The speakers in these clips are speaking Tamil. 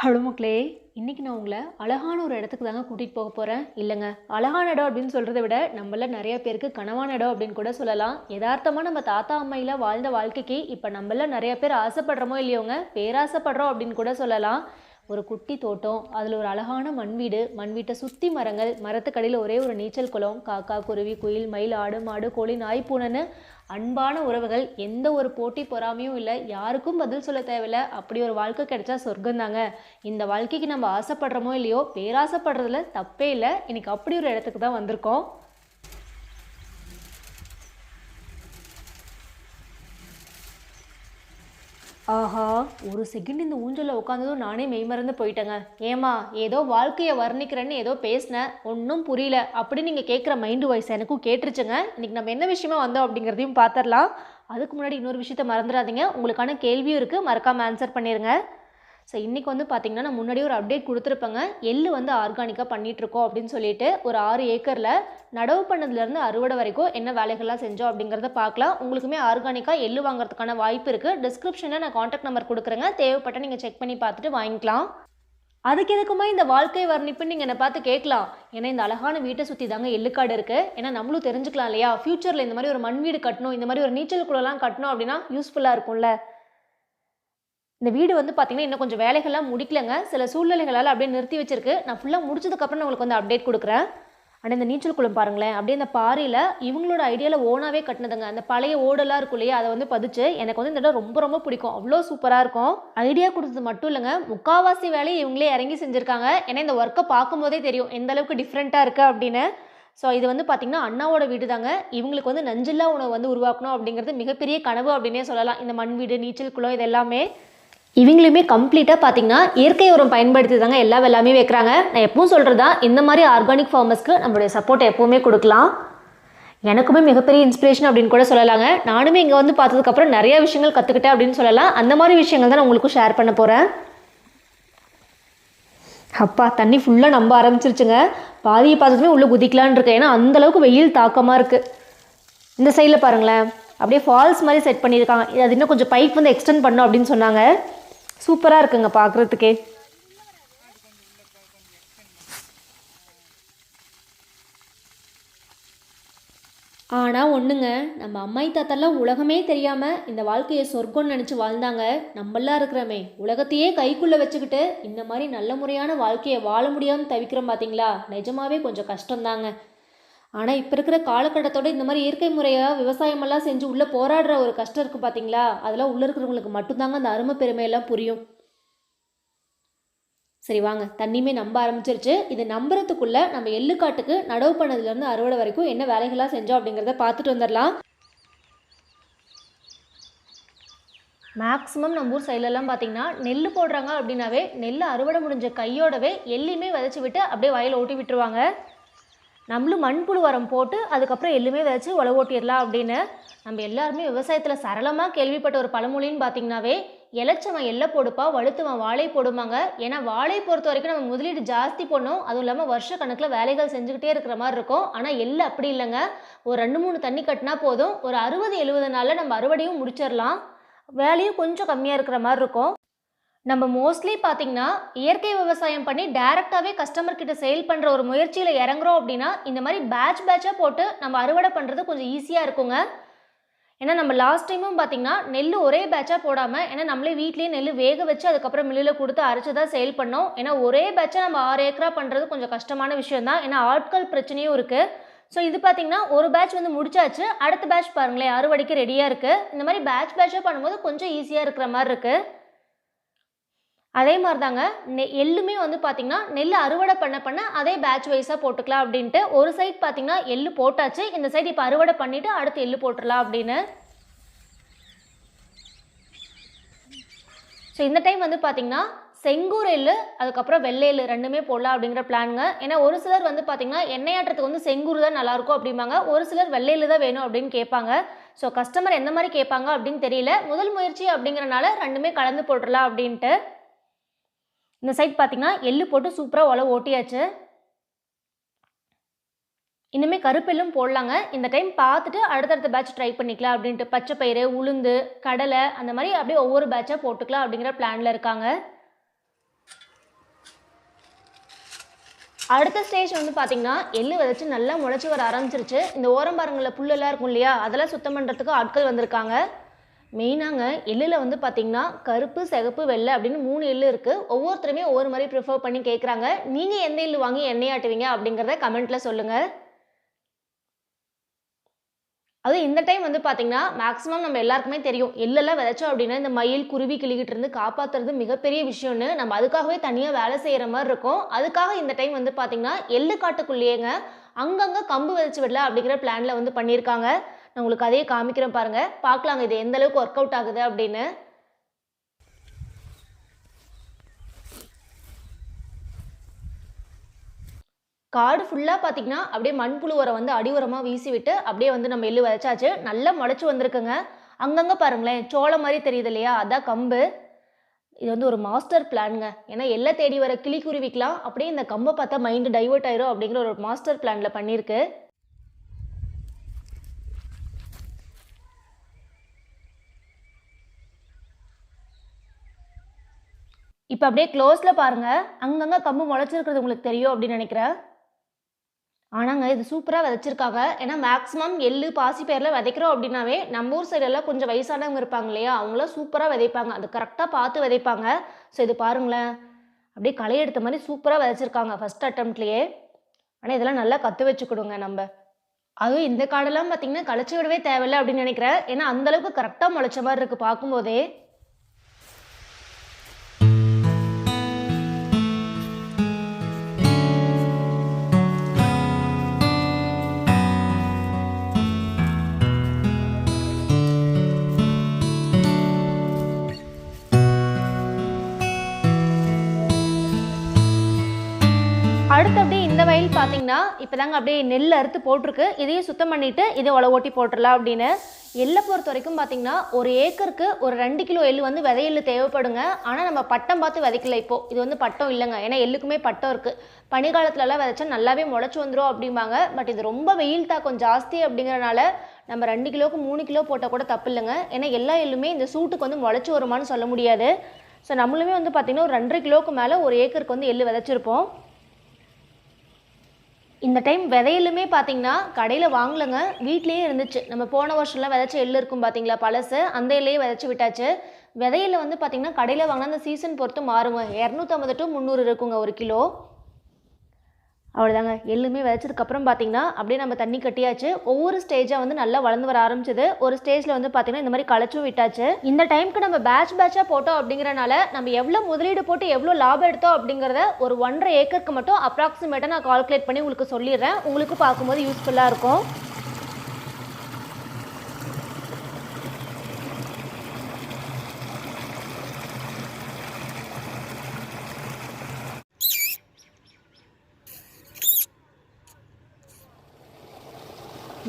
ஹலோ மக்களே இன்றைக்கி நான் உங்களை அழகான ஒரு இடத்துக்கு தாங்க கூட்டிகிட்டு போக போகிறேன் இல்லைங்க அழகான இடம் அப்படின்னு சொல்கிறத விட நம்மள நிறைய பேருக்கு கனவான இடம் அப்படின்னு கூட சொல்லலாம். யதார்த்தமாக நம்ம தாத்தா அம்மையில் வாழ்ந்த வாழ்க்கைக்கு இப்போ நம்மள நிறைய பேர் ஆசைப்படுறோமோ இல்லையோங்க பேராசைப்படுறோம் அப்படின்னு கூட சொல்லலாம். ஒரு குட்டி தோட்டம் அதில் ஒரு அழகான மண் வீடு மண் வீட்டை சுற்றி மரங்கள் மரத்துக்கடியில் ஒரே ஒரு நீச்சல் குளம் காக்கா குருவி குயில் மயில் ஆடு மாடு கோழி நாய் பூனைன்னு அன்பான உறவுகள் எந்த ஒரு போட்டி பொறாமையும் இல்லை யாருக்கும் பதில் சொல்ல தேவையில்லை. அப்படி ஒரு வாழ்க்கை கிடைச்சா சொர்க்கம் தாங்க. இந்த வாழ்க்கைக்கு நம்ம ஆசைப்படுறோமோ இல்லையோ பேராசைப்படுறதுல தப்பே இல்லை. இன்னைக்கு அப்படி ஒரு இடத்துக்கு தான் வந்திருக்கோம். ஆஹா ஒரு செகண்ட் இந்த ஊஞ்சலில் உட்காந்ததும் நானே மெய்மறந்து போயிட்டேங்க. ஏமா ஏதோ வாழ்க்கையை வர்ணிக்கிறேன்னு ஏதோ பேசினேன் ஒன்றும் புரியல அப்படின்னு நீங்கள் கேட்குற மைண்டு வாய்ஸ் எனக்கும் கேட்டுருச்சுங்க. இன்றைக்கி நம்ம என்ன விஷயமா வந்தோம் அப்படிங்கிறதையும் பார்த்துடலாம் அதுக்கு முன்னாடி இன்னொரு விஷயத்த மறந்துடாதீங்க. உங்களுக்கான கேள்வியும் இருக்குது மறக்காமல் ஆன்சர் பண்ணிடுங்க ஸோ இன்றைக்கி வந்து பார்த்திங்கன்னா நான் முன்னாடி ஒரு அப்டேட் கொடுத்துருப்பேங்க. எள்ளு வந்து ஆர்கானிக்காக பண்ணிகிட்ருக்கோம் அப்படின்னு சொல்லிட்டு ஒரு ஆறு ஏக்கரில் நடவு பண்ணதுலேருந்து அறுவடை வரைக்கும் என்ன வேலைகள்லாம் செஞ்சோம் அப்படிங்கிறத பார்க்கலாம் உங்களுக்குமே ஆர்கானிக்காக எள்ளு வாங்குறதுக்கான வாய்ப்பு இருக்குது டிஸ்கிரிப்ஷனில் நான் காண்டாக்ட் நம்பர் கொடுக்குறேங்க. தேவைப்பட்ட நீங்கள் செக் பண்ணி பார்த்துட்டு வாங்கிக்கலாம். அதுக்கு எதுக்குமா இந்த வாழ்க்கை வர்ணிப்புன்னு நீங்கள் என்னை பார்த்து கேட்கலாம். ஏன்னா இந்த அழகான வீட்டை சுற்றி தாங்க எள்ளுக்காடு இருக்குது ஏன்னா நம்மளும் தெரிஞ்சுக்கலாம் இல்லையா? ஃப்யூச்சரில் இந்த மாதிரி ஒரு மண் வீடு கட்டணும் இந்த மாதிரி ஒரு நீச்சல் குளம்லாம் கட்டணும் அப்படின்னா யூஸ்ஃபுல்லாக இருக்கும்ல. இந்த வீடு வந்து பார்த்தீங்கன்னா இன்னும் கொஞ்சம் வேலைகள்லாம் முடிக்கலங்க. சில சூழ்நிலைகளால் அப்படியே நிறுத்தி வச்சிருக்கு. நான் ஃபுல்லாக முடிச்சதுக்கப்புறம் நான் உங்களுக்கு வந்து அப்டேட் கொடுக்குறேன். அண்ட் இந்த நீச்சல் குளம் பாருங்களேன். அப்படியே அந்த பாறையில் இவங்களோட ஐடியாவில் ஓனாகவே கட்டினதுங்க. அந்த பழைய ஓடெல்லாம் இருக்கும் இல்லையா அதை வந்து பதிச்சு எனக்கு வந்து இந்த இடம் ரொம்ப ரொம்ப பிடிக்கும். அவ்வளோ சூப்பராக இருக்கும். ஐடியா கொடுத்தது மட்டும் இல்லைங்க. முக்காவாசி வேலையை இவங்களே இறங்கி செஞ்சுருக்காங்க. ஏன்னா இந்த ஒர்க்கை பார்க்கும்போதே தெரியும் எந்த அளவுக்கு டிஃப்ரெண்ட்டாக இருக்குது அப்படின்னு. ஸோ இது வந்து பார்த்திங்கன்னா அண்ணாவோட வீடு தாங்க இவங்களுக்கு வந்து நஞ்சில்லா உணவு வந்து உருவாக்கணும் அப்படிங்கிறது மிகப்பெரிய கனவு அப்படின்னே சொல்லலாம். இந்த மண் வீடு நீச்சல் குளம் இது எல்லாமே. இவங்களுமே கம்ப்ளீட்டாக பார்த்தீங்கன்னா இயற்கை உரம் பயன்படுத்தி தாங்க எல்லா வெள்ளாமே வைக்கிறாங்க. நான் எப்பவும் சொல்கிறதா இந்த மாதிரி ஆர்கானிக் ஃபார்மர்ஸ்க்கு நம்மளுடைய சப்போர்ட் எப்போவுமே கொடுக்கலாம். எனக்குமே மிகப்பெரிய இன்ஸ்பிரேஷன் அப்படின்னு கூட சொல்லலாங்க. நானுமே இங்கே வந்து பார்த்ததுக்கப்புறம் நிறைய விஷயங்கள் கற்றுக்கிட்டேன் அப்படின்னு சொல்லலாம். அந்த மாதிரி விஷயங்கள் தான் நான் உங்களுக்கும் ஷேர் பண்ண போகிறேன் அப்பா தண்ணி ஃபுல்லாக நம்ப ஆரம்பிச்சிருச்சுங்க. பாதியை பார்த்ததுமே உள்ளே குதிக்கலான்னு இருக்கேன் ஏன்னா அந்தளவுக்கு வெயில் தாக்கமாக இருக்குது இந்த சைடில் பாருங்களேன். அப்படியே ஃபால்ஸ் மாதிரி செட் பண்ணியிருக்காங்க. அது இன்னும் கொஞ்சம் பைப் வந்து எக்ஸ்டெண்ட் பண்ணோம் அப்படின்னு சொன்னாங்க. சூப்பராக இருக்குங்க பார்க்குறதுக்கே ஆனால் ஒன்றுங்க நம்ம அம்மாய் தாத்தாலாம் உலகமே தெரியாமல் இந்த வாழ்க்கையை சொர்க்கம்னு நினச்சி வாழ்ந்தாங்க. நம்மளாம் இருக்கிறோமே உலகத்தையே கைக்குள்ளே வச்சுக்கிட்டு இந்த மாதிரி நல்ல முறையான வாழ்க்கையை வாழ முடியாமல் தவிக்கிறோம் பார்த்தீங்களா நிஜமாவே கொஞ்சம் கஷ்டம்தாங்க. ஆனால் இப்போ இருக்கிற காலகட்டத்தோட இந்த மாதிரி இயற்கை முறையாக விவசாயமெல்லாம் செஞ்சு உள்ளே போராடுற ஒரு கஷ்டம் இருக்குது பார்த்தீங்களா அதெல்லாம் உள்ளே இருக்கிறவங்களுக்கு மட்டும்தாங்க அந்த அருமை பெருமையெல்லாம் புரியும். சரி வாங்க. தண்ணியுமே நம்ப ஆரம்பிச்சிருச்சு. இது நம்புறதுக்குள்ளே நம்ம எள்ளுக்காட்டுக்கு நடவு பண்ணதுலேருந்து அறுவடை வரைக்கும் என்ன வேலைகள்லாம் செஞ்சோம் அப்படிங்கிறத பார்த்துட்டு வந்துடலாம். மேக்ஸிமம் நம்ம ஊர் சைட்லலாம் பார்த்தீங்கன்னா நெல் போடுறாங்க அப்படின்னாவே நெல் அறுவடை முடிஞ்ச கையோடவே எள்ளையுமே விதைச்சி விட்டு அப்படியே வயலை ஓட்டி விட்டுருவாங்க. நம்மளும் மண்புழு உரம் போட்டு அதுக்கப்புறம் எள்ளுமே விதைச்சி உழவு ஓட்டிடலாம் அப்படின்னு நம்ம எல்லாருமே விவசாயத்தில் சரளமாக கேள்விப்பட்ட ஒரு பழமொழின்னு பார்த்தீங்கன்னாவே இலச்சவன் எல்லை போடுப்பா வழுத்துவன் வாழை போடுமாங்க ஏன்னா வாழை பொறுத்த வரைக்கும் நம்ம முதலீடு ஜாஸ்தி பண்ணோம். அதுவும் இல்லாமல் வருஷ கணக்கில் வேலைகள் செஞ்சுக்கிட்டே இருக்கிற மாதிரி இருக்கும். ஆனால் எள்ளு அப்படி இல்லைங்க. ஒரு ரெண்டு மூணு தண்ணி கட்டினா போதும். ஒரு அறுபது எழுபது நாளில் நம்ம அறுவடையும் முடிச்சிடலாம். வேலையும் கொஞ்சம் கம்மியாக இருக்கிற மாதிரி இருக்கும். நம்ம மோஸ்ட்லி பார்த்தீங்கன்னா இயற்கை விவசாயம் பண்ணி டேரெக்டாகவே கஸ்டமர் கிட்ட சேல் பண்ணுற ஒரு முயற்சியில் இறங்குறோம் அப்படின்னா இந்த மாதிரி பேட்ச் பேட்சாக போட்டு நம்ம அறுவடை பண்ணுறது கொஞ்சம் ஈஸியாக இருக்குங்க. ஏன்னா நம்ம லாஸ்ட் டைமும் பார்த்தீங்கன்னா நெல் ஒரே பேட்சாக போடாமல் ஏன்னா நம்மளே வீட்லேயே நெல் வேக வச்சு அதுக்கப்புறம் மில்லில் கொடுத்து அரைச்சி தான் சேல் பண்ணோம். ஏன்னா ஒரே பேட்சாக நம்ம ஆறு ஏக்கரா பண்ணுறது கொஞ்சம் கஷ்டமான விஷயம் தான். ஏன்னா ஆட்கள் பிரச்சனையும் இருக்குது ஸோ இது பார்த்தீங்கன்னா ஒரு பேட்ச் வந்து முடிச்சாச்சு. அடுத்த பேட்ச் பாருங்களேன் அறுவடைக்கு ரெடியாக இருக்குது இந்த மாதிரி பேட்ச் பேட்சாக பண்ணும்போது கொஞ்சம் ஈஸியாக இருக்கிற மாதிரி இருக்குது அதே மாதிரி தாங்க நெ எள்ளுமே வந்து பார்த்திங்கன்னா நெல் அறுவடை பண்ண பண்ண அதே பேட்ச் வைஸாக போட்டுக்கலாம் அப்படின்ட்டு ஒரு சைட் பார்த்திங்கன்னா எள்ளு போட்டாச்சு இந்த சைடு இப்போ அறுவடை பண்ணிவிட்டு அடுத்து எள்ளு போட்டுடலாம் அப்படின்னு. ஸோ இந்த டைம் வந்து பார்த்திங்கன்னா செங்கூர் எள்ளு அதுக்கப்புறம் வெள்ளை எள்ளு ரெண்டுமே போடலாம் அப்படிங்கிற பிளானுங்க ஏன்னா ஒரு சிலர் வந்து பார்த்திங்கன்னா எண்ணெயாட்டுறதுக்கு வந்து செங்கூர் தான் நல்லாயிருக்கும் அப்படிம்பாங்க. ஒரு சிலர் வெள்ளை எள்ளு தான் வேணும் அப்படின்னு கேட்பாங்க. ஸோ கஸ்டமர் எந்த மாதிரி கேட்பாங்க அப்படின்னு தெரியல. முதல் முயற்சி அப்படிங்கிறனால ரெண்டுமே கலந்து போட்டுடலாம் அப்படின்ட்டு. இந்த சைட் பார்த்தீங்கன்னா எள்ளு போட்டு சூப்பராக உழவு ஓட்டியாச்சு. இனிமேல் கருப்பெல்லும் போடலாங்க. இந்த டைம் பார்த்துட்டு அடுத்தடுத்த பேட்ச் ட்ரை பண்ணிக்கலாம் அப்படின்ட்டு. பச்சை பயிறு உளுந்து கடலை அந்த மாதிரி அப்படியே ஒவ்வொரு பேட்சாக போட்டுக்கலாம் அப்படிங்கிற பிளானில் இருக்காங்க. அடுத்த ஸ்டேஜ் வந்து பார்த்திங்கன்னா எள்ளு விதைச்சி நல்லா முளைச்சி வர ஆரம்பிச்சிருச்சு. இந்த ஓரம் பாருங்களில் புல்லெல்லாம் இருக்கும் இல்லையா? அதெல்லாம் சுத்தம் பண்ணுறதுக்கு ஆட்கள் வந்திருக்காங்க. மெயினாங்க எள்ளில் வந்து பார்த்தீங்கன்னா கருப்பு சிகப்பு வெள்ளை அப்படின்னு மூணு எள்ளு இருக்குது ஒவ்வொருத்தருமே ஒவ்வொரு மாதிரி ப்ரிஃபர் பண்ணி கேட்குறாங்க நீங்கள் எந்த எள்ளு வாங்கி எண்ணெய் ஆட்டுவீங்க அப்படிங்கிறத கமெண்ட்டில் சொல்லுங்கள் அதுவும் இந்த டைம் வந்து பார்த்தீங்கன்னா மேக்ஸிமம் நம்ம எல்லாருக்குமே தெரியும். எள்ளெல்லாம் விதைச்சோம் அப்படின்னா இந்த மயில் குருவி கிளிகிட்டு இருந்து காப்பாற்றுறது மிகப்பெரிய விஷயம்னு நம்ம அதுக்காகவே தனியாக வேலை செய்கிற மாதிரி இருக்கும். அதுக்காக இந்த டைம் வந்து பார்த்தீங்கன்னா எள்ளு காட்டுக்குள்ளேயேங்க அங்கங்கே கம்பு விதைச்சி விடல அப்படிங்கிற பிளானில் வந்து பண்ணியிருக்காங்க நான் உங்களுக்கு அதையே காமிக்கிறேன் பாருங்க. பார்க்கலாங்க இது எந்த அளவுக்கு ஒர்க் அவுட் ஆகுது அப்படின்னு. காடு ஃபுல்லாக பார்த்தீங்கன்னா அப்படியே மண்புழு உரம் வந்து அடி உரமாக வீசி விட்டு அப்படியே வந்து நம்ம எள்ளு விதைச்சாச்சு. நல்லா முளைச்சி வந்திருக்குங்க. அங்கங்கே பாருங்களேன் சோளம் மாதிரி தெரியுது இல்லையா? அதான் கம்பு. இது வந்து ஒரு மாஸ்டர் பிளான்ங்க ஏன்னா எல்லை தேடி வர கிளிக்குருவிக்கலாம் அப்படியே இந்த கம்பை பார்த்தா மைண்டு டைவர்ட் ஆயிரும் அப்படிங்கிற ஒரு மாஸ்டர் பிளானில் பண்ணியிருக்கு. இப்போ அப்படியே க்ளோஸில் பாருங்கள் அங்கங்கே கம்பு முளைச்சிருக்கிறது உங்களுக்கு தெரியும் அப்படின்னு நினைக்கிறேன். ஆனாங்க இது சூப்பராக விதைச்சிருக்காங்க. ஏன்னா மேக்ஸிமம் எள்ளு பாசி பேரில் விதைக்கிறோம் அப்படின்னாவே நம்ம ஊர் சைடெல்லாம் கொஞ்சம் வயசானவங்க இருப்பாங்க இல்லையா? அவங்களாம் சூப்பராக விதைப்பாங்க. அது கரெக்டாக பார்த்து விதைப்பாங்க. ஸோ இது பாருங்களேன். அப்படியே களை எடுத்த மாதிரி சூப்பராக விதைச்சிருக்காங்க ஃபஸ்ட் அட்டம்ப்ட்லேயே ஆனால் இதெல்லாம் நல்லா கற்று வச்சுக்கிடுங்க நம்ம. அதுவும் இந்த காடெல்லாம் பார்த்தீங்கன்னா களைச்சி விடவே தேவையில்லை அப்படின்னு நினைக்கிறேன். ஏன்னா அந்தளவுக்கு கரெக்டாக முளைச்ச மாதிரி இருக்குது பார்க்கும்போதே. அடுத்து அப்படியே இந்த வயல் பார்த்தீங்கன்னா இப்போ தாங்க அப்படியே நெல் அறுத்து போட்டிருக்கு. இதையும் சுத்தம் பண்ணிவிட்டு இதை உழவு ஓட்டி போட்டுடலாம் அப்படின்னு. எள்ளை பொறுத்த வரைக்கும் பார்த்தீங்கன்னா ஒரு ஏக்கருக்கு ஒரு ரெண்டு கிலோ எள்ளு வந்து விதை எள்ளு தேவைப்படுங்க. ஆனால் நம்ம பட்டம் பார்த்து விதைக்கல இப்போ. இது வந்து பட்டம் இல்லைங்க. ஏன்னா எள்ளுக்குமே பட்டம் இருக்குது பனிக்காலத்துலலாம் விதைச்சா நல்லாவே முளைச்சி வந்துடும் அப்படிம்பாங்க. பட் இது ரொம்ப வெயில் தாக்கம் ஜாஸ்தி அப்படிங்கிறனால நம்ம ரெண்டு கிலோவுக்கு மூணு கிலோ போட்டால் கூட தப்பு இல்லைங்க. ஏன்னா எல்லா எள்ளுமே இந்த சூட்டுக்கு வந்து முளைச்சி வருமான்னு சொல்ல முடியாது. ஸோ நம்மளுமே வந்து பார்த்திங்கன்னா ஒரு ரெண்டரை கிலோவுக்கு மேலே ஒரு ஏக்கருக்கு வந்து எள்ளு விதைச்சிருப்போம். இந்த டைம் விதையிலுமே பார்த்தீங்கன்னா கடையில் வாங்கலைங்க. வீட்லேயே இருந்துச்சு. நம்ம போன வருஷம்லாம் விதைச்ச எள்ளு இருக்கும் பார்த்தீங்களா பழசு. அந்த எல்லையே விதைச்சி விட்டாச்சு. விதையில வந்து பார்த்தீங்கன்னா கடையில் வாங்கினா அந்த சீசன் பொறுத்து மாறுங்க. இரநூத்தம்பது டு முந்நூறு இருக்குங்க ஒரு கிலோ. அவ்வளோதாங்க எள்ளுமே விதைச்சதுக்கப்புறம் பார்த்தீங்கன்னா அப்படியே நம்ம தண்ணி கட்டியாச்சு. ஒவ்வொரு ஸ்டேஜாக வந்து நல்லா வளர்ந்து வர ஆரம்பிச்சது. ஒரு ஸ்டேஜில் வந்து பார்த்தீங்கன்னா இந்த மாதிரி களைச்சும் விட்டாச்சு. இந்த டைம்க்கு நம்ம பேட்ச் பேட்சாக போட்டோம் அப்படிங்கிறனால நம்ம எவ்வளோ முதலீடு போட்டு எவ்வளோ லாபம் எடுத்தோம் அப்படிங்கிறத ஒரு ஒன்றரை ஏக்கருக்கு மட்டும் அப்ராக்சிமேட்டாக நான் கால்குலேட் பண்ணி உங்களுக்கு சொல்லிடுறேன். உங்களுக்கு பார்க்கும்போது யூஸ்ஃபுல்லாக இருக்கும்.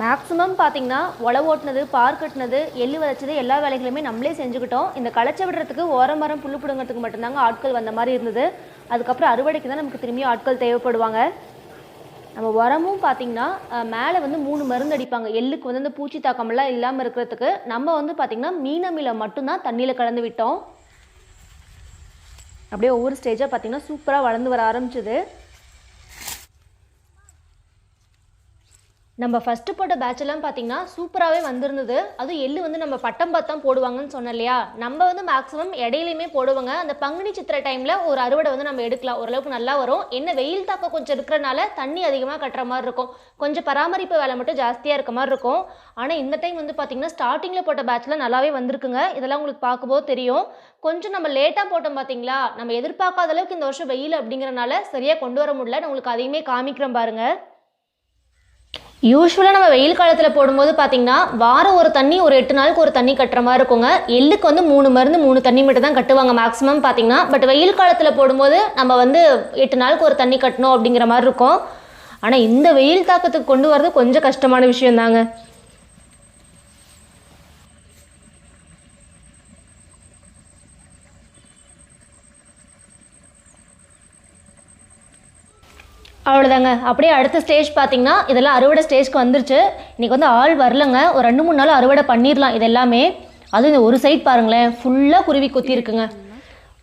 மேக்ஸிமம் பார்த்தீங்கன்னா உழவு ஓட்டுனது பார் கட்டினது எள்ளு விதைச்சது எல்லா வேலைகளுமே நம்மளே செஞ்சுக்கிட்டோம். இந்த களைச்ச விடுறதுக்கு ஓரம் மரம் புல்லு பிடுங்கிறதுக்கு மட்டும்தாங்க ஆட்கள் வந்த மாதிரி இருந்தது. அதுக்கப்புறம் அறுவடைக்கு தான் நமக்கு திரும்பி ஆட்கள் தேவைப்படுவாங்க. நம்ம உரமும் பார்த்தீங்கன்னா மேலே வந்து மூணு மருந்து அடிப்பாங்க. எள்ளுக்கு வந்து அந்த பூச்சி தாக்கமெல்லாம் இல்லாமல் இருக்கிறதுக்கு. நம்ம வந்து பார்த்திங்கன்னா மீனமில மட்டும்தான் தண்ணியில் கலந்து விட்டோம். அப்படியே ஒவ்வொரு ஸ்டேஜாக பார்த்தீங்கன்னா சூப்பராக வளர்ந்து வர ஆரம்பிச்சது. நம்ம ஃபஸ்ட்டு போட்ட பேட்செல்லாம் எல்லாம் பார்த்தீங்கன்னா சூப்பராகவே வந்திருந்தது. அதுவும் எள்ளு வந்து நம்ம பட்டம் பார்த்தா போடுவாங்கன்னு சொன்னேன் இல்லையா? நம்ம வந்து மேக்ஸிமம் இடையிலையுமே போடுவாங்க. அந்த பங்குனி சித்திரை டைமில் ஒரு அறுவடை வந்து நம்ம எடுக்கலாம். ஓரளவுக்கு நல்லா வரும். என்ன வெயில் தாக்கம் கொஞ்சம் இருக்கிறனால தண்ணி அதிகமாக கட்டுற மாதிரி இருக்கும். கொஞ்சம் பராமரிப்பு வேலை மட்டும் ஜாஸ்தியாக இருக்க மாதிரி இருக்கும். ஆனால் இந்த டைம் வந்து பார்த்தீங்கன்னா ஸ்டார்டிங்கில் போட்ட பேட்ச்ல நல்லாவே வந்திருக்குங்க. இதெல்லாம் உங்களுக்கு பார்க்கும்போது தெரியும். கொஞ்சம் நம்ம லேட்டாக போட்டோம் பார்த்தீங்களா நம்ம எதிர்பார்க்காத அளவுக்கு இந்த வருஷம் வெயில் அப்படிங்கிறனால சரியாக கொண்டு வர முடியல. நான் உங்களுக்கு அதையுமே காமிக்கிறேன் பாருங்கள் யூஸ்வலாக நம்ம வெயில் காலத்தில் போடும்போது பார்த்தீங்கன்னா வாரம் ஒரு தண்ணி ஒரு எட்டு நாளுக்கு ஒரு தண்ணி கட்டுற மாதிரி இருக்குங்க. எள்ளுக்கு வந்து மூணு மருந்து மூணு தண்ணி மட்டும் தான் கட்டுவாங்க மேக்ஸிமம் பார்த்தீங்கன்னா பட் வெயில் காலத்தில் போடும்போது நம்ம வந்து எட்டு நாளுக்கு ஒரு தண்ணி கட்டணும் அப்படிங்கிற மாதிரி இருக்கும். ஆனால் இந்த வெயில் தாக்கத்துக்கு கொண்டு வரது கொஞ்சம் கஷ்டமான விஷயம் தாங்க அவ்வளோதாங்க அப்படியே அடுத்த ஸ்டேஜ் பார்த்தீங்கன்னா இதெல்லாம் அறுவடை ஸ்டேஜ்க்கு வந்துருச்சு. இன்றைக்கி வந்து ஆள் வரலங்க. ஒரு ரெண்டு மூணு நாள் அறுவடை பண்ணிடலாம் இது எல்லாமே அதுவும் இந்த ஒரு சைட் பாருங்களேன். ஃபுல்லாக குருவி கொத்தி இருக்குங்க.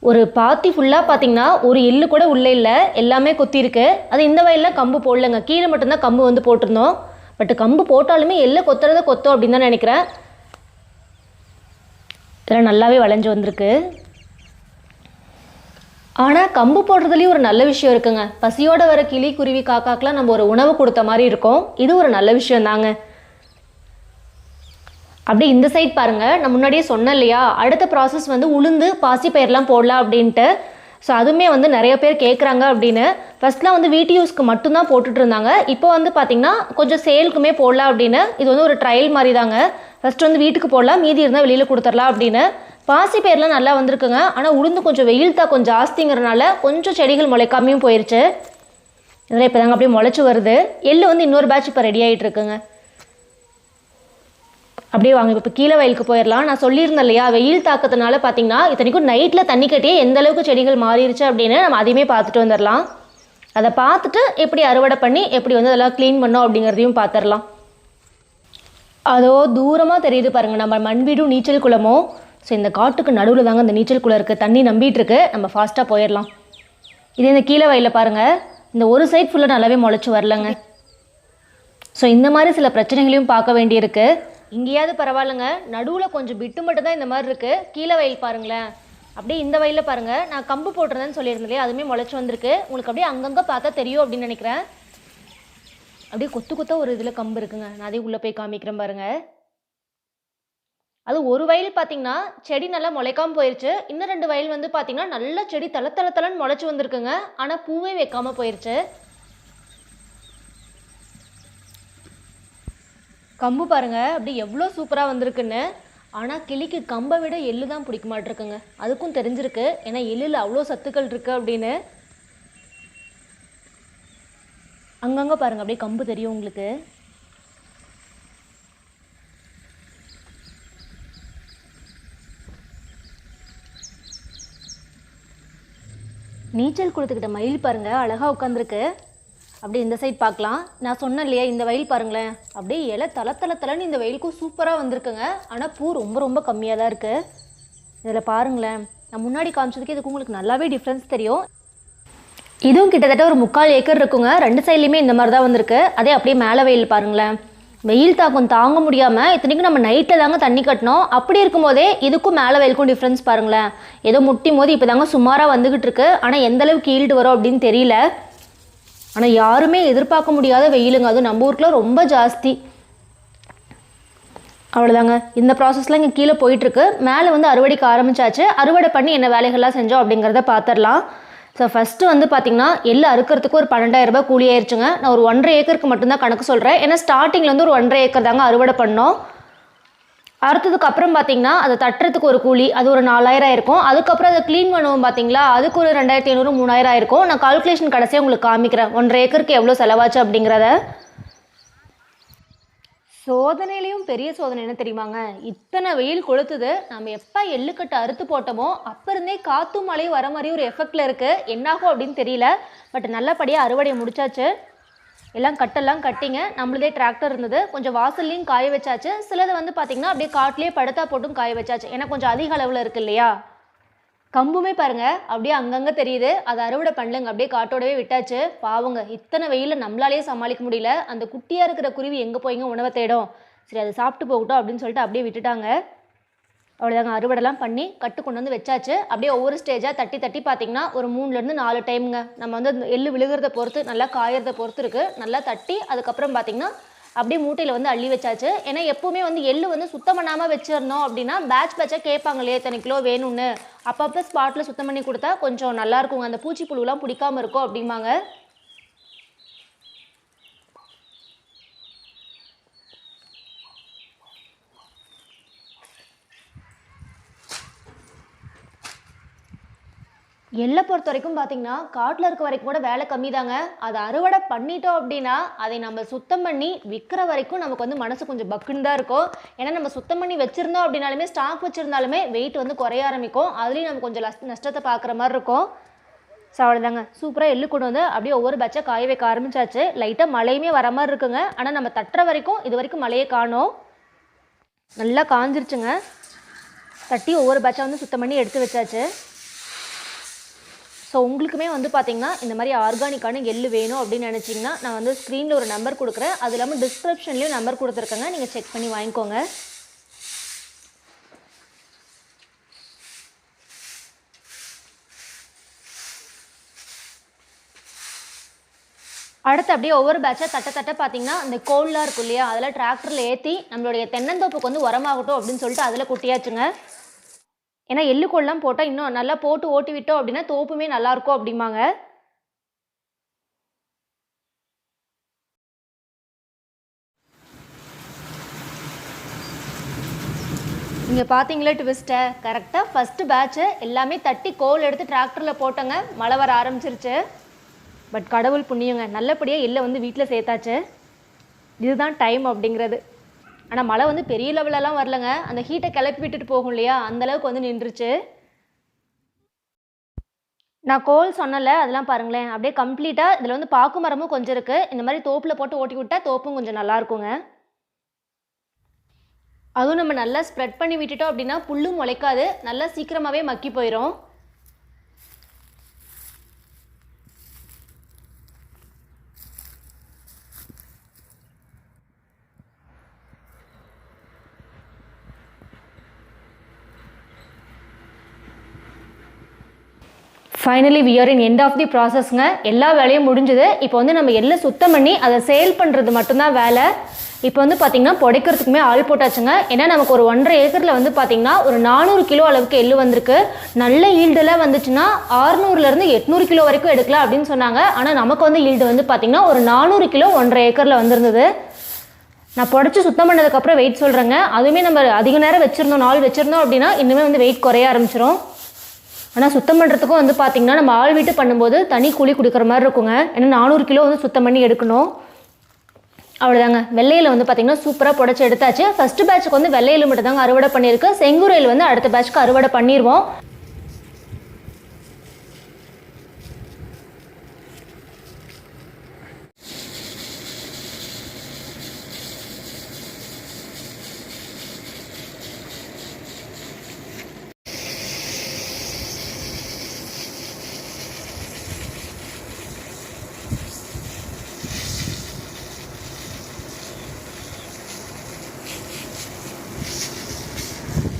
ஒரு பாத்தி ஃபுல்லாக பார்த்தீங்கன்னா ஒரு எள்ளு கூட உள்ளே இல்லை. எல்லாமே கொத்தி இருக்கு. அது இந்த வயலில் கம்பு போடலங்க. கீழே மட்டும்தான் கம்பு வந்து போட்டிருந்தோம். பட் கம்பு போட்டாலுமே எள்ளை கொத்துறத கொத்தோம் அப்படின்னு தான் நினைக்கிறேன். இதெல்லாம் நல்லாவே வளைஞ்சு வந்திருக்கு. ஆனால் கம்பு போடுறதுலேயும் ஒரு நல்ல விஷயம் இருக்குங்க. பசியோட வர கிளி குருவி காக்காக்கெலாம் நம்ம ஒரு உணவு கொடுத்த மாதிரி இருக்கும். இது ஒரு நல்ல விஷயம் தாங்க அப்படியே இந்த சைட் பாருங்கள் நான் முன்னாடியே சொன்னேன் இல்லையா? அடுத்த ப்ராசஸ் வந்து உளுந்து பாசி பயிரெலாம் போடலாம் அப்படின்ட்டு. ஸோ அதுவுமே வந்து நிறைய பேர் கேட்குறாங்க அப்படின்னு. ஃபர்ஸ்ட்லாம் வந்து வீட்டு யூஸ்க்கு மட்டும்தான் போட்டுட்டு இருந்தாங்க. இப்போ வந்து பார்த்திங்கன்னா கொஞ்சம் சேலுக்குமே போடலாம் அப்படின்னு. இது வந்து ஒரு ட்ரையல் மாதிரி தாங்க ஃபர்ஸ்ட் வந்து வீட்டுக்கு போடலாம். மீதி இருந்தால் வெளியில் கொடுத்துடலாம் அப்படின்னு. பாசி பயிரெலாம் நல்லா வந்திருக்குங்க. ஆனால் உளுந்து கொஞ்சம் வெயில் தாக்கம் ஜாஸ்திங்கிறனால கொஞ்சம் செடிகள் முளைக்காமையும் போயிடுச்சு இதில் இப்போ தாங்க அப்படியே முளைச்சி வருது. எள்ளு வந்து இன்னொரு பேட்ச் இப்போ ரெடி ஆகிட்டு இருக்குங்க. அப்படியே வாங்க இப்போ கீழே வயலுக்கு போயிடலாம் நான் சொல்லியிருந்தேன் இல்லையா வெயில் தாக்கத்தினால பார்த்தீங்கன்னா இத்தனைக்கும் நைட்டில் தண்ணி கட்டியே எந்த அளவுக்கு செடிகள் மாறிடுச்சு அப்படின்னு நம்ம அதையுமே பார்த்துட்டு வந்துடலாம் அதை பார்த்துட்டு எப்படி அறுவடை பண்ணி எப்படி வந்து அதெல்லாம் க்ளீன் பண்ணோம் அப்படிங்கிறதையும் பார்த்துடலாம் அதோ தூரமாக தெரியுது பாருங்கள் நம்ம மண் வீடும் நீச்சல் குளமும். ஸோ இந்த காட்டுக்கு நடுவில் தாங்க இந்த நீச்சல் குளம் இருக்குது தண்ணி நம்பிட்டு இருக்கு நம்ம ஃபாஸ்ட்டாக போயிடலாம். இது இந்த கீழே வயலில் பாருங்கள் இந்த ஒரு சைட் ஃபுல்லாக நல்லாவே முளைச்சி வரலங்க. ஸோ இந்த மாதிரி சில பிரச்சனைகளையும் பார்க்க வேண்டியிருக்கு. இங்கேயாவது பரவாயில்லைங்க. நடுவில் கொஞ்சம் பிட்டு மட்டும் தான் இந்த மாதிரி இருக்குது கீழே வயல் பாருங்களேன். அப்படியே இந்த வயலில் பாருங்கள் நான் கம்பு போட்டிருந்தேன்னு சொல்லியிருந்தேன் இல்லையா? அதுவுமே முளைச்சி வந்திருக்கு. உங்களுக்கு அப்படியே அங்கங்கே பார்த்தா தெரியும் அப்படின்னு நினைக்கிறேன். அப்படியே கொத்து கொத்தா ஒரு இதில் கம்பு இருக்குங்க. நான் அதே உள்ளே போய் காமிக்கிறேன் பாருங்கள் அது ஒரு வயல் பார்த்தீங்கன்னா செடி நல்லா முளைக்காம போயிருச்சு. இன்னும் ரெண்டு வயல் வந்து பார்த்தீங்கன்னா நல்ல செடி தள தள தளன்னு முளைச்சி வந்திருக்குங்க. ஆனால் பூவே வைக்காமல் போயிருச்சு. கம்பு பாருங்க அப்படி எவ்வளோ சூப்பராக வந்திருக்குன்னு. ஆனால் கிளிக்கு கம்பை விட எள்ளு தான் பிடிக்க மாட்டிருக்குங்க. அதுக்கும் தெரிஞ்சிருக்கு. ஏன்னா எள்ளில் அவ்வளோ சத்துக்கள் இருக்கு அப்படின்னு. அங்கங்கே பாருங்க அப்படியே கம்பு தெரியும் உங்களுக்கு. நீச்சல் குளத்துக்கிட்ட மயில் பாருங்க அழகாக உட்காந்துருக்கு அப்படியே இந்த சைட் பார்க்கலாம். நான் சொன்னேன் இல்லையா இந்த வயல் பாருங்களேன். அப்படியே இலை தள தளத்தலன்னு இந்த வயலுக்கும் சூப்பராக வந்திருக்குங்க. ஆனால் பூ ரொம்ப ரொம்ப கம்மியாக தான் இருக்குது இதில் பாருங்களேன். நான் முன்னாடி காமிச்சதுக்கு இதுக்கு உங்களுக்கு நல்லாவே டிஃப்ரென்ஸ் தெரியும். இதுவும் கிட்டத்தட்ட ஒரு முக்கால் ஏக்கர் இருக்குங்க. ரெண்டு சைட்லேயுமே இந்த மாதிரி தான் வந்திருக்கு. அதே அப்படியே மேலே வயல் பாருங்களேன். வெயில் தாக்கம் தாங்க முடியாமல் இத்தனைக்கும் நம்ம நைட்டில் தாங்க தண்ணி கட்டினோம். அப்படி இருக்கும்போதே இதுக்கும் மேலே வெயிலுக்கும் டிஃப்ரென்ஸ் பாருங்களேன். ஏதோ முட்டி மோதி இப்போ தாங்க சுமாராக வந்துக்கிட்டு இருக்கு. ஆனால் எந்த அளவுக்கு ஈல்டு வரும் அப்படின்னு தெரியல. ஆனால் யாருமே எதிர்பார்க்க முடியாத வெயிலுங்க. அதுவும் நம்ம ஊருக்குலாம் ரொம்ப ஜாஸ்தி. அவ்வளோதாங்க இந்த ப்ராசஸ்லாம் இங்கே கீழே போயிட்டுருக்கு மேலே வந்து அறுவடைக்கு ஆரம்பிச்சாச்சு. அறுவடை பண்ணி என்ன வேலைகள்லாம் செஞ்சோம் அப்படிங்கிறத பார்த்துடலாம் ஸோ ஃபஸ்ட்டு வந்து பார்த்திங்கன்னா எள்ளு அறுக்கிறதுக்கு ஒரு பன்னெண்டாயிரரூபா கூலி ஆயிருச்சுங்க. நான் ஒரு ஒன்றரை ஏக்கருக்கு மட்டும்தான் கணக்கு சொல்கிறேன் ஏன்னா ஸ்டார்டிங்கில் வந்து ஒரு ஒன்றரை ஏக்கர் தாங்க அறுவடை பண்ணோம். அறுத்ததுக்கு அப்புறம் பார்த்தீங்கன்னா அதை தட்டுறதுக்கு ஒரு கூலி அது ஒரு நாலாயிரம் ஆயிருக்கும். அதுக்கப்புறம் அதை க்ளீன் பண்ணுவோம் பார்த்தீங்களா அதுக்கு ஒரு ரெண்டாயிரத்தி ஐநூறு மூணாயிரம் ஆயிருக்கும். நான் கால்குலேஷன் கடைசியாக உங்களுக்கு காமிக்கிறேன். ஒன்றரை ஏக்கருக்கு எவ்வளோ செலவாச்சு அப்படிங்கிறத. சோதனையிலையும் பெரிய சோதனை என்ன தெரியுமாங்க? இத்தனை வெயில் கொளுத்துது நம்ம எப்போ எள்ளுக்கட்டை அறுத்து போட்டோமோ அப்போ இருந்தே காற்றும் மழையும் வர மாதிரி ஒரு எஃபெக்டில் இருக்குது என்னாகும் அப்படின்னு தெரியல. பட் நல்லபடியாக அறுவடையை முடிச்சாச்சு. எல்லாம் கட்டெல்லாம் கட்டிங்க. நம்மளதே டிராக்டர் இருந்தது. கொஞ்சம் வாசல்லையும் காய வச்சாச்சு. சிலது வந்து பார்த்திங்கன்னா அப்படியே காட்டிலே படுத்தா போட்டும் காய வச்சாச்சு. ஏன்னா கொஞ்சம் அதிக அளவில் இருக்குது இல்லையா? கம்புமே பாருங்க அப்படியே அங்கங்கே தெரியுது. அதை அறுவடை பண்ணலங்க அப்படியே காட்டோடவே விட்டாச்சு. பாவங்க இத்தனை வெயிலில் நம்மளாலேயே சமாளிக்க முடியல. அந்த குட்டியாக இருக்கிற குருவி எங்கே போய்ங்க உணவை தேடும். சரி அதை சாப்பிட்டு போகட்டும் அப்படின்னு சொல்லிட்டு அப்படியே விட்டுட்டாங்க. அவ்வளோதாங்க அறுவடைலாம் பண்ணி கட்டு கொண்டு வந்து வச்சாச்சு. அப்படியே ஒவ்வொரு ஸ்டேஜாக தட்டி தட்டி பார்த்தீங்கன்னா ஒரு மூணுலேருந்து நாலு டைமுங்க நம்ம வந்து அந்த எள்ளு விழுகிறத பொறுத்து நல்லா காயறத பொறுத்து இருக்குது நல்லா தட்டி அதுக்கப்புறம் பார்த்தீங்கன்னா அப்படியே மூட்டையில் வந்து அள்ளி வச்சாச்சு. ஏன்னா எப்பவுமே வந்து எள்ளு வந்து சுத்தம் பண்ணாமல் வச்சிருந்தோம் அப்படின்னா பேட்ச் பேட்சாக கேட்பாங்க இல்லையா இத்தனை கிலோ வேணும்னு. அப்பப்போ ஸ்பாட்டில் சுத்தம் பண்ணி கொடுத்தா கொஞ்சம் நல்லாயிருக்குங்க அந்த பூச்சி புழுலாம் பிடிக்காம இருக்கும் அப்படிம்பாங்க. எல்லை பொறுத்த வரைக்கும் பார்த்தீங்கன்னா காட்டில் இருக்க வரைக்கும் கூட வேலை கம்மி தாங்க அதை அறுவடை பண்ணிட்டோம் அப்படின்னா அதை நம்ம சுத்தம் பண்ணி விற்கிற வரைக்கும் நமக்கு வந்து மனசு கொஞ்சம் பக்குன்னு தான் இருக்கும். ஏன்னா நம்ம சுத்தம் பண்ணி வச்சுருந்தோம் அப்படின்னாலுமே ஸ்டாக் வச்சுருந்தாலுமே வெயிட் வந்து குறைய ஆரம்பிக்கும். அதுலேயும் நம்ம கொஞ்சம் லஸ் நஷ்டத்தை பார்க்குற மாதிரி இருக்கும். ஸோ அவ்வளோதாங்க சூப்பராக எள்ளு கொண்டு வந்து அப்படியே ஒவ்வொரு பச்சை காய வைக்க ஆரம்பிச்சாச்சு. லைட்டாக மழையுமே வர மாதிரி இருக்குங்க. ஆனால் நம்ம தட்டுற வரைக்கும் இது வரைக்கும் மழையே காணோம். நல்லா காஞ்சிருச்சுங்க. தட்டி ஒவ்வொரு பச்சை வந்து சுத்தம் பண்ணி எடுத்து வச்சாச்சு. ஸோ உங்களுக்குமே வந்து பார்த்தீங்கன்னா இந்த மாதிரி ஆர்கானிக்கான எள்ளு வேணும் அப்படின்னு நினச்சிங்கன்னா நான் வந்து ஸ்க்ரீனில் ஒரு நம்பர் கொடுக்குறேன். அது இல்லாமல் டிஸ்கிரிப்ஷன்லேயும் நம்பர் கொடுத்துருக்கேங்க. நீங்கள் செக் பண்ணி வாங்கிக்கோங்க. அடுத்து அப்படியே ஒவ்வொரு பேட்சாக தட்ட தட்ட பார்த்தீங்கன்னா அந்த கோல்லாம் இருக்கும் இல்லையா அதில் டிராக்டரில் ஏற்றி நம்மளுடைய தென்னந்தோப்புக்கு வந்து உரமாகட்டும் அப்படின்னு சொல்லிட்டு அதில் கொட்டியாச்சுங்க. ஏன்னா எள்ளு கோல்லாம் போட்டால் இன்னும் நல்லா போட்டு ஓட்டி விட்டோம் அப்படின்னா தோப்புமே நல்லாயிருக்கும் அப்படிம்பாங்க. இங்கே பார்த்தீங்களா ட்விஸ்ட்டை கரெக்டாக ஃபஸ்ட்டு பேட்ச்சு எல்லாமே தட்டி கோல் எடுத்து டிராக்டரில் போட்டோங்க. மழை வர ஆரம்பிச்சிருச்சு. பட் கடவுள் புண்ணியங்க. நல்லபடியாக எள்ளை வந்து வீட்டில் சேர்த்தாச்சு. இதுதான் டைம் அப்படிங்கிறது. ஆனால் மழை வந்து பெரிய லெவலெல்லாம் வரலங்க. அந்த ஹீட்டை கிளப்பி விட்டுட்டு போகும் இல்லையா? அந்தளவுக்கு வந்து நின்றுச்சு. நான் கோல் சொன்னல அதெல்லாம் பாருங்களேன். அப்படியே கம்ப்ளீட்டாக இதில் வந்து பாக்கு மரமும் கொஞ்சம் இருக்குது இந்த மாதிரி தோப்பில் போட்டு ஓட்டி விட்டால் தோப்பும் கொஞ்சம் நல்லா இருக்குங்க. அதுவும் நம்ம நல்லா ஸ்ப்ரெட் பண்ணி விட்டுட்டோம் அப்படின்னா புல்லும் முளைக்காது. நல்லா சீக்கிரமாகவே மக்கி போயிடும் finally we are in end of the ப்ராசஸ்ங்க எல்லா வேலையும் முடிஞ்சுது. இப்போ வந்து நம்ம எல்லாம் சுத்தம் பண்ணி அதை சேல் பண்ணுறது மட்டும்தான் வேலை. இப்போ வந்து பார்த்திங்கன்னா புடைக்கிறதுக்குமே ஆள் போட்டாச்சுங்க. ஏன்னா நமக்கு ஒரு ஒன்றரை ஏக்கரில் வந்து பார்த்திங்கன்னா ஒரு நானூறு கிலோ அளவுக்கு எள்ளு வந்திருக்கு. நல்ல ஈல்டெல்லாம் வந்துச்சுன்னா ஆறுநூறுலேருந்து எட்நூறு கிலோ வரைக்கும் எடுக்கலாம் அப்படின்னு சொன்னாங்க. ஆனால் நமக்கு வந்து ஈல்டு வந்து பார்த்திங்கன்னா ஒரு நானூறு கிலோ ஒன்றரை ஏக்கரில் வந்திருந்தது. நான் புடச்சி சுத்தம் பண்ணதுக்கப்புறம் வெயிட் சொல்கிறேங்க அதுவுமே நம்ம அதிக நேரம் வச்சுருந்தோம் நாள் வச்சுருந்தோம் அப்படின்னா இன்னுமே வந்து வெயிட் குறைய ஆரம்பிச்சிடும் ஆனால் சுத்தம் பண்ணுறதுக்கும் வந்து பார்த்திங்கன்னா நம்ம ஆள் வீட்டு பண்ணும்போது தனி கூலி கொடுக்குற மாதிரி இருக்குங்க. ஏன்னா நானூறு கிலோ வந்து சுத்தம் பண்ணி எடுக்கணும். அவ்வளோதாங்க வெள்ளையில் வந்து பார்த்திங்கன்னா சூப்பராக புடச்சி எடுத்தாச்சு. ஃபஸ்ட்டு பேட்சுக்கு வந்து வெள்ளையில் மட்டும் தாங்க அறுவடை பண்ணியிருக்கு. செங்குரையில் வந்து அடுத்த பேட்ச்க்கு அறுவடை பண்ணிடுவோம்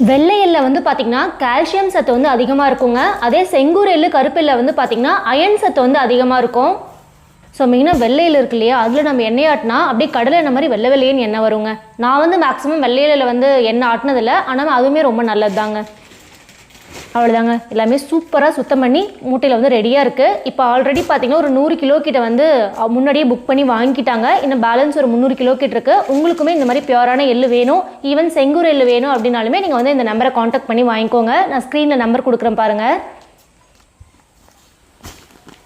வெள்ளை எல்ல வந்து பார்த்திங்கன்னா கால்சியம் சத்து வந்து அதிகமாக இருக்குங்க. அதே செங்கூர் எள்ளு கருப்பெல்ல வந்து பார்த்திங்கன்னா அயன் சத்து வந்து அதிகமாக இருக்கும். ஸோ மெயினாக வெள்ளையில் இருக்கு இல்லையா? அதில் நம்ம எண்ணெய் ஆட்டினா அப்படியே கடலை எண்ணெய் மாதிரி வெள்ளை வெள்ளையன்னு எண்ணெய் வருங்க. நான் வந்து மேக்ஸிமம் வெள்ளையில வந்து எண்ணெய் ஆட்டினதில்ல. ஆனால் அதுவுமே ரொம்ப நல்லது தாங்க அவ்வளோதாங்க எல்லாமே சூப்பராக சுத்தம் பண்ணி மூட்டையில் வந்து ரெடியாக இருக்குது இப்போ ஆல்ரெடி பார்த்தீங்கன்னா ஒரு நூறு கிலோ கிட்ட வந்து முன்னாடியே புக் பண்ணி வாங்கிட்டாங்க. இன்னும் பேலன்ஸ் ஒரு முந்நூறு கிலோ கிட்ட இருக்குது உங்களுக்குமே இந்த மாதிரி பியூரான எள்ளு வேணும். ஈவன் செங்கூர் எள்ளு வேணும் அப்படின்னாலுமே நீங்கள் வந்து இந்த நம்பரை காண்டாக்ட் பண்ணி வாங்கிக்கோங்க. நான் ஸ்க்ரீனில் நம்பர் கொடுக்குறேன் பாருங்கள்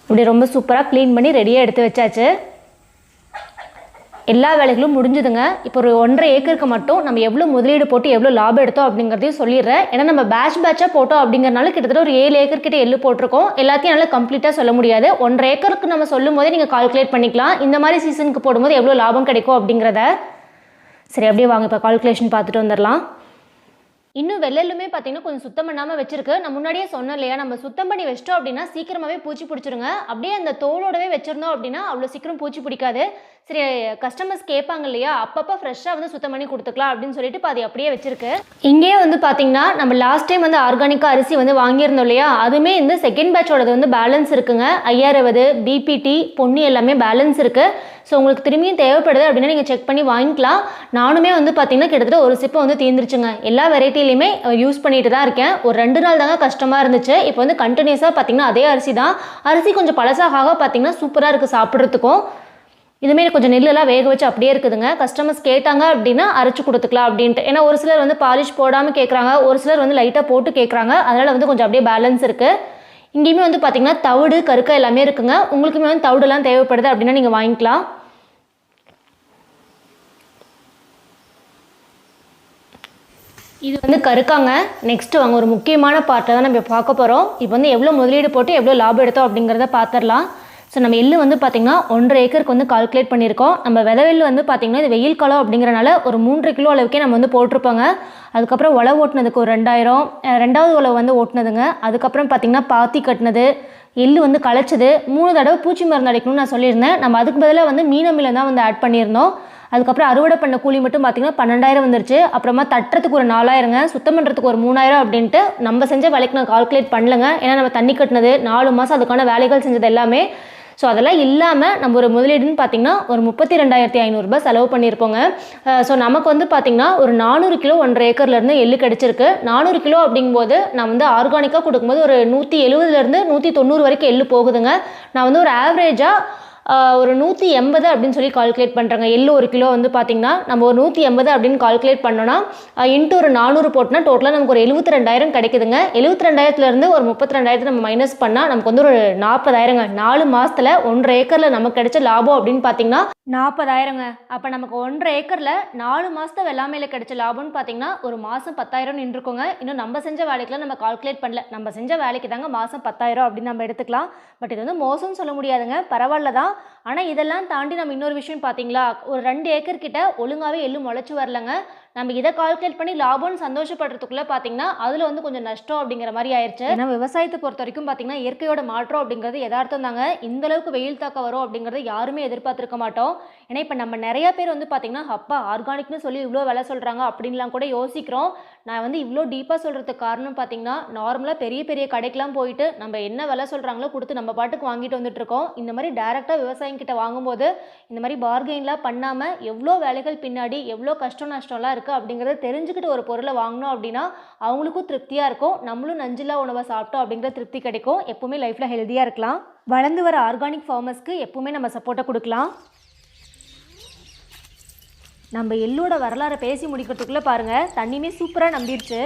இப்படி ரொம்ப சூப்பராக க்ளீன் பண்ணி ரெடியாக எடுத்து வச்சாச்சு. எல்லா வேலைகளும் முடிஞ்சுதுங்க. இப்போ ஒரு ஒன்றரை ஏக்கருக்கு மட்டும் நம்ம எவ்வளோ முதலீடு போட்டு எவ்வளோ லாபம் எடுத்தோம் அப்படிங்கிறதையும் சொல்லிடுறேன். ஏன்னா நம்ம பேட்ச் பேட்சாக போட்டோம் அப்படிங்கிறனால கிட்டத்தட்ட ஒரு ஏழு ஏக்கர் கிட்ட எள்ளு போட்டிருக்கோம். எல்லாத்தையும் நல்லா கம்ப்ளீட்டாக சொல்ல முடியாது. ஒன்றரை ஏக்கருக்கு நம்ம சொல்லும் போதே நீங்கள் கால்குலேட் பண்ணிக்கலாம். இந்த மாதிரி சீசனுக்கு போடும்போது எவ்வளோ லாபம் கிடைக்கும் அப்படிங்கிறத. சரி அப்படியே வாங்க இப்போ கால்குலேஷன் பார்த்துட்டு வந்துடலாம். இன்னும் வெள்ளையிலுமே பார்த்தீங்கன்னா கொஞ்சம் சுத்தம் பண்ணாமல் வச்சிருக்கு. நான் முன்னாடியே சொன்னேன் இல்லையா நம்ம சுத்தம் பண்ணி வச்சிட்டோம் அப்படின்னா சீக்கிரமாகவே பூச்சி பிடிச்சிருங்க. அப்படியே அந்த தோலோடவே வச்சிருந்தோம் அப்படின்னா அவ்வளோ சீக்கிரம் பூச்சி பிடிக்காது. சரி கஸ்டமர்ஸ் கேட்பாங்க இல்லையா? அப்பப்போ ஃப்ரெஷ்ஷாக வந்து சுத்தம் பண்ணி கொடுத்துக்கலாம் அப்படின்னு சொல்லிட்டு அது அப்படியே வச்சிருக்கு. இங்கேயே வந்து பார்த்தீங்கன்னா நம்ம லாஸ்ட் டைம் வந்து ஆர்கானிக்காக அரிசி வந்து வாங்கியிருந்தோம் இல்லையா? அதுவுமே இந்த செகண்ட் பேட்சோடது வந்து பேலன்ஸ் இருக்குங்க. ஐயாயிரவது பிபிடி பொன்னி எல்லாமே பேலன்ஸ் இருக்குது ஸோ உங்களுக்கு திரும்பியும் தேவைப்படுது அப்படின்னா நீங்கள் செக் பண்ணி வாங்கிக்கலாம். நானுமே வந்து பார்த்தீங்கன்னா கிட்டத்தட்ட ஒரு சிப்பை வந்து தீர்ந்துருச்சுங்க எல்லா வெரைட்டிலையுமே யூஸ் பண்ணிட்டு தான் இருக்கேன். ஒரு ரெண்டு நாள் தாங்க கஷ்டமாக இருந்துச்சு. இப்போ வந்து கண்டினியூஸாக பார்த்தீங்கன்னா அதே அரிசி தான். அரிசி கொஞ்சம் பழசாக பார்த்தீங்கன்னா சூப்பராக இருக்குது சாப்பிட்றதுக்கும். இதுமாரி கொஞ்சம் நெல்லெல்லாம் வேக வச்சு அப்படியே இருக்குதுங்க. கஸ்டமர்ஸ் கேட்டாங்க அப்படின்னா அரைச்சு கொடுத்துக்கலாம் அப்படின்ட்டு. ஏன்னா ஒரு சிலர் வந்து பாலிஷ் போடாமல் கேட்குறாங்க ஒரு சிலர் வந்து லைட்டாக போட்டு கேட்குறாங்க அதனால் வந்து கொஞ்சம் அப்படியே பேலன்ஸ் இருக்குது இங்கேயுமே வந்து பார்த்திங்கன்னா தவிடு கருக்கா எல்லாமே இருக்குங்க. உங்களுக்குமே வந்து தவிடுலாம் தேவைப்படுது அப்படின்னா நீங்கள் வாங்கிக்கலாம். இது வந்து கருக்காங்க. நெக்ஸ்ட்டு வாங்க ஒரு முக்கியமான பார்ட்டை தான் நம்ம பார்க்க போகிறோம் இப்போ வந்து எவ்வளோ முதலீடு போட்டு எவ்வளோ லாபம் எடுத்தோம் அப்படிங்கிறத பார்த்துடலாம் ஸோ நம்ம எள்ளு வந்து பார்த்திங்கன்னா ஒன்றரை ஏக்கருக்கு வந்து கால்குலேட் பண்ணியிருக்கோம். நம்ம விதவெல்லு வந்து பார்த்திங்கன்னா இது வெயில் காலம் அப்படிங்கிறனால ஒரு மூன்றரை கிலோ அளவுக்கே நம்ம வந்து போட்டிருப்போங்க. அதுக்கப்புறம் உழவு ஓட்டினதுக்கு ஒரு ரெண்டாயிரம் ரெண்டாவது உழவு வந்து ஓட்டுனதுங்க. அதுக்கப்புறம் பார்த்திங்கன்னா பாத்தி கட்டினது எள்ளு வந்து களைச்சது மூணு தடவை பூச்சி மருந்து அடிக்கணும்னு நான் சொல்லியிருந்தேன். நம்ம அதுக்கு பதிலாக வந்து மீனமில தான் வந்து ஆட் பண்ணியிருந்தோம். அதுக்கப்புறம் அறுவடை பண்ண கூலி மட்டும் பார்த்திங்கன்னா பன்னெண்டாயிரம் வந்துருச்சு. அப்புறமா தட்டுறதுக்கு ஒரு நாலாயிரங்க சுத்தம் பண்ணுறதுக்கு ஒரு மூணாயிரம் அப்படின்ட்டு நம்ம செஞ்ச வேலைக்கு நான் கால்குலேட் பண்ணலங்க. ஏன்னா நம்ம தண்ணி கட்டினது நாலு மாதம் அதுக்கான வேலைகள் செஞ்சது எல்லாமே ஸோ அதெல்லாம் இல்லாமல் நம்ம ஒரு முதலீடுன்னு பார்த்தீங்கன்னா ஒரு முப்பத்தி ரெண்டாயிரத்தி ஐநூறுரூபா செலவு பண்ணியிருப்போங்க. ஸோ நமக்கு வந்து பார்த்திங்கன்னா ஒரு நானூறு கிலோ ஒன்றரை ஏக்கர்லேருந்து எள்ளு கிடச்சிருக்கு. நானூறு கிலோ அப்படிங்கும்போது நான் வந்து ஆர்கானிக்காக கொடுக்கும்போது ஒரு நூற்றி எழுபதுலேருந்து நூற்றி தொண்ணூறு வரைக்கும் எள்ளு போகுதுங்க. நான் வந்து ஒரு ஆவரேஜாக ஒரு நூற்றி எண்பது அப்படின்னு சொல்லி கால்குலேட் பண்ணுறாங்க எள்ளு ஒரு கிலோ வந்து பார்த்திங்கன்னா நம்ம ஒரு நூற்றி எண்பது அப்படின்னு கால்குலேட் பண்ணோன்னா இன்ட்டு ஒரு நானூறு போட்டோன்னா டோட்டலாக நமக்கு ஒரு எழுபத்தி ரெண்டாயிரம் கிடைக்குதுங்க. எழுபத்தி ரெண்டாயிரத்துலேருந்து ஒரு முப்பத்தி ரெண்டாயிரத்து நம்ம மைனஸ் பண்ணால் நமக்கு வந்து ஒரு நாற்பதாயிரங்க. நாலு மாதத்தில் ஒன்றரை ஏக்கரில் நமக்கு கிடைச்ச லாபம் அப்படின்னு பார்த்தீங்கன்னா நாற்பதாயிரங்க. அப்போ நமக்கு ஒன்றரை ஏக்கரில் நாலு மாதத்தை வெள்ளாமையில் கிடைச்ச லாபம்னு பார்த்தீங்கன்னா ஒரு மாதம் பத்தாயிரம் நின்றுக்கோங்க இன்னும் நம்ம செஞ்ச வேலைக்கெலாம் நம்ம கால்குலேட் பண்ணல. நம்ம செஞ்ச வேலைக்கு தாங்க மாதம் பத்தாயிரம் அப்படின்னு நம்ம எடுத்துக்கலாம். பட் இது வந்து மோசம்னு சொல்ல முடியாதுங்க. பரவாயில்ல தான் ஆனால் இதெல்லாம் தாண்டி நம்ம இன்னொரு விஷயம் பார்த்தீங்களா? ஒரு ரெண்டு ஏக்கர் கிட்ட ஒழுங்காகவே எள்ளு முளைச்சி வரலங்க. நம்ம இதை கால்குலேட் பண்ணி லாபம்னு சந்தோஷப்படுறதுக்குள்ளே பார்த்தீங்கன்னா அதில் வந்து கொஞ்சம் நஷ்டம் அப்படிங்கிற மாதிரி ஆயிடுச்சு ஏன்னா விவசாயத்தை பொறுத்த வரைக்கும் பார்த்தீங்கன்னா இயற்கையோட மாற்றம் அப்படிங்கிறது எதார்த்தம் தாங்க. இந்த அளவுக்கு வெயில் தாக்க வரும் அப்படிங்கிறத யாருமே எதிர்பார்த்துருக்க மாட்டோம். ஏன்னா இப்போ நம்ம நிறைய பேர் வந்து பார்த்தீங்கன்னா அப்பா ஆர்கானிக்னு சொல்லி இவ்வளோ விலை சொல்கிறாங்க அப்படின்லாம் கூட யோசிக்கிறோம். நான் வந்து இவ்வளோ டீப்பாக சொல்கிறதுக்கு காரணம் பார்த்தீங்கன்னா நார்மலாக பெரிய பெரிய கடைக்கெலாம் போயிட்டு நம்ம என்ன விலை சொல்கிறாங்களோ கொடுத்து நம்ம பாட்டுக்கு வாங்கிட்டு வந்துட்டுருக்கோம் இந்த மாதிரி டேரெக்டாக விவசாயிங்கிட்ட வாங்கும்போது இந்த மாதிரி பார்கெயின்லாம் பண்ணாமல் எவ்வளோ வேலைகள் பின்னாடி எவ்வளோ கஷ்டம் நஷ்டம்லாம் இருக்குது அப்படிங்கிறத தெரிஞ்சுக்கிட்டு ஒரு பொருளை வாங்கினோம் அப்படின்னா அவங்களுக்கும் திருப்தியாக இருக்கும். நம்மளும் நஞ்சில்லா உணவை சாப்பிட்டோம் அப்படிங்கிற திருப்தி கிடைக்கும். எப்போவுமே லைஃப்பில் ஹெல்த்தியாக இருக்கலாம். வளர்ந்து வர ஆர்கானிக் ஃபார்மர்ஸ்க்கு எப்போவுமே நம்ம சப்போர்ட்டை கொடுக்கலாம். நம்ம எள்ளோட வரலாறை பேசி முடிக்கிறதுக்குள்ளே பாருங்கள் தண்ணியுமே சூப்பராக நம்பிடுச்சு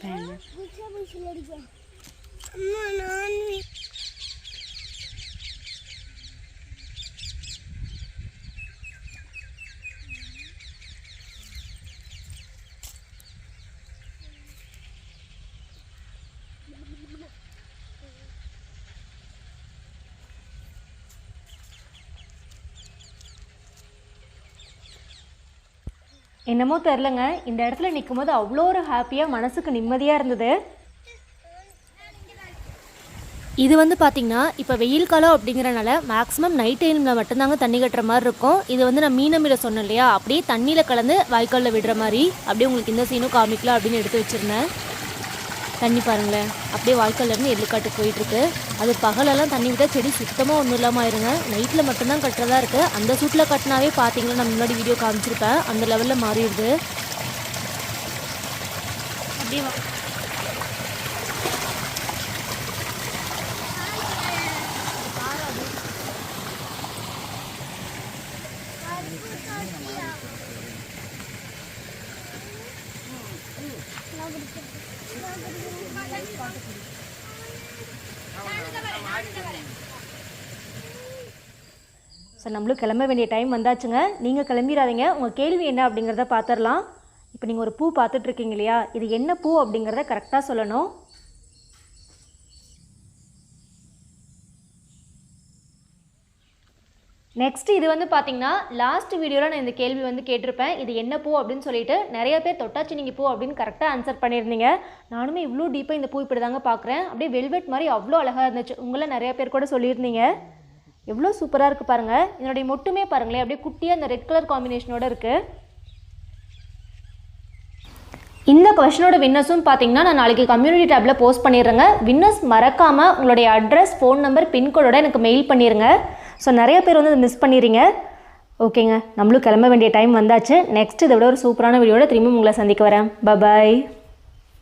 তাই না என்னமோ தெரிலங்க இந்த இடத்துல நிற்கும் போது அவ்வளோ ஒரு ஹாப்பியாக மனசுக்கு நிம்மதியாக இருந்தது. இது வந்து பார்த்திங்கன்னா இப்போ வெயில் காலம் அப்படிங்கிறனால மேக்ஸிமம் நைட் டைமில் மட்டும்தாங்க தண்ணி கட்டுற மாதிரி இருக்கும். இது வந்து நான் மீனமில சொன்னேன் இல்லையா? அப்படியே தண்ணியில் கலந்து வாய்க்காலில் விடுற மாதிரி. அப்படியே உங்களுக்கு இந்த சீனும் காமிக்கலாம் அப்படின்னு எடுத்து வச்சுருந்தேன். தண்ணி பாருங்களேன். அப்படியே வாய்க்கால்லேருந்து எள்ளுக்காட்டுக்கு போயிட்டுருக்கு. அது பகலெல்லாம் தண்ணி விட்டால் செடி சுத்தமாக ஒன்றும் இல்லாமல் ஆயிருங்க. நைட்டில் மட்டும்தான் கட்டுறதா இருக்குது அந்த சூட்டில் கட்டினாவே பார்த்தீங்கன்னா நான் முன்னாடி வீடியோ காமிச்சிருப்பேன். அந்த லெவலில் மாறிடுது. அப்படியே நம்மளும் கிளம்ப வேண்டிய டைம் வந்தாச்சுங்க. நீங்கள் கிளம்பிடாதீங்க. உங்கள் கேள்வி என்ன அப்படிங்கிறத பார்த்துடலாம் இப்போ நீங்கள் ஒரு பூ பார்த்துட்ருக்கீங்க இல்லையா? இது என்ன பூ அப்படிங்கிறத கரெக்டாக சொல்லணும். நெக்ஸ்ட் இது வந்து பார்த்தீங்கன்னா லாஸ்ட் வீடியோவில் நான் இந்த கேள்வி வந்து கேட்டிருப்பேன். இது என்ன பூ அப்படின்னு சொல்லிட்டு நிறைய பேர் தொட்டாச்சினிங்கி பூ அப்படின்னு கரெக்டாக ஆன்சர் பண்ணியிருந்தீங்க. நானுமே இவ்வளோ டீப்பாக இந்த பூ இப்படி தாங்க பார்க்குறேன் அப்படியே வெல்வெட் மாதிரி அவ்வளோ அழகாக இருந்துச்சு. உங்களை நிறைய பேர் கூட சொல்லியிருந்தீங்க. எவ்வளோ சூப்பராக இருக்குது பாருங்கள் இதனுடைய மொட்டுமே பாருங்களேன் அப்படியே குட்டியாக அந்த ரெட் கலர் காம்பினேஷனோட இருக்குது இந்த கொஷனோட வின்னர்ஸும் பார்த்தீங்கன்னா நான் நாளைக்கு கம்யூனிட்டி டேப்பில் போஸ்ட் பண்ணிடுறேங்க. வின்னர்ஸ் மறக்காமல் உங்களுடைய அட்ரஸ் ஃபோன் நம்பர் பின்கோடோட எனக்கு மெயில் பண்ணிடுங்க ஸோ நிறைய பேர் வந்து மிஸ் பண்ணிடுறீங்க ஓகேங்க நம்மளும் கிளம்ப வேண்டிய டைம் வந்தாச்சு. நெக்ஸ்ட் இதை விட ஒரு சூப்பரான வீடியோட திரும்பி உங்களை சந்திக்க வரேன். பபாய்